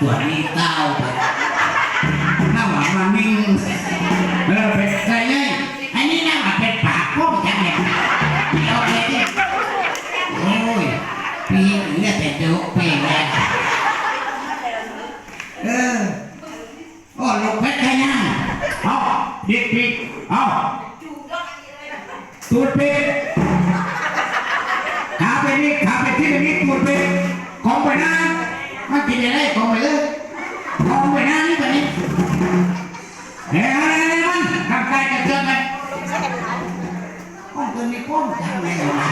ตัวนี้เต้าไปหน้าหวานมันนิ่งเออเป็นไงไงอันนี้น้าหวาเป็นปากพวกจังเนี่ยโอเคดิโอ้ยพี่เลือดแต่ดุเปย์เลยเออโอ้ลูกเพชรไงนะเอาดิกดิกเอาตูดเป็ดขาไปนี่ขาไปที่นี่ตูดเป็ดของไปนะ มันกิดอะไรของไปเลยของไปนะนี่ไปนี่เฮ้ยอะไรมันทำใจกันเกินไปของตัวนี้ก้มจังเลยนะ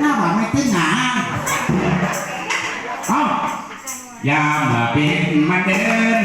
หน้าหวานไม่ตื้นหนาเอ้ายามมาเป็นมาเดิน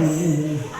Amém.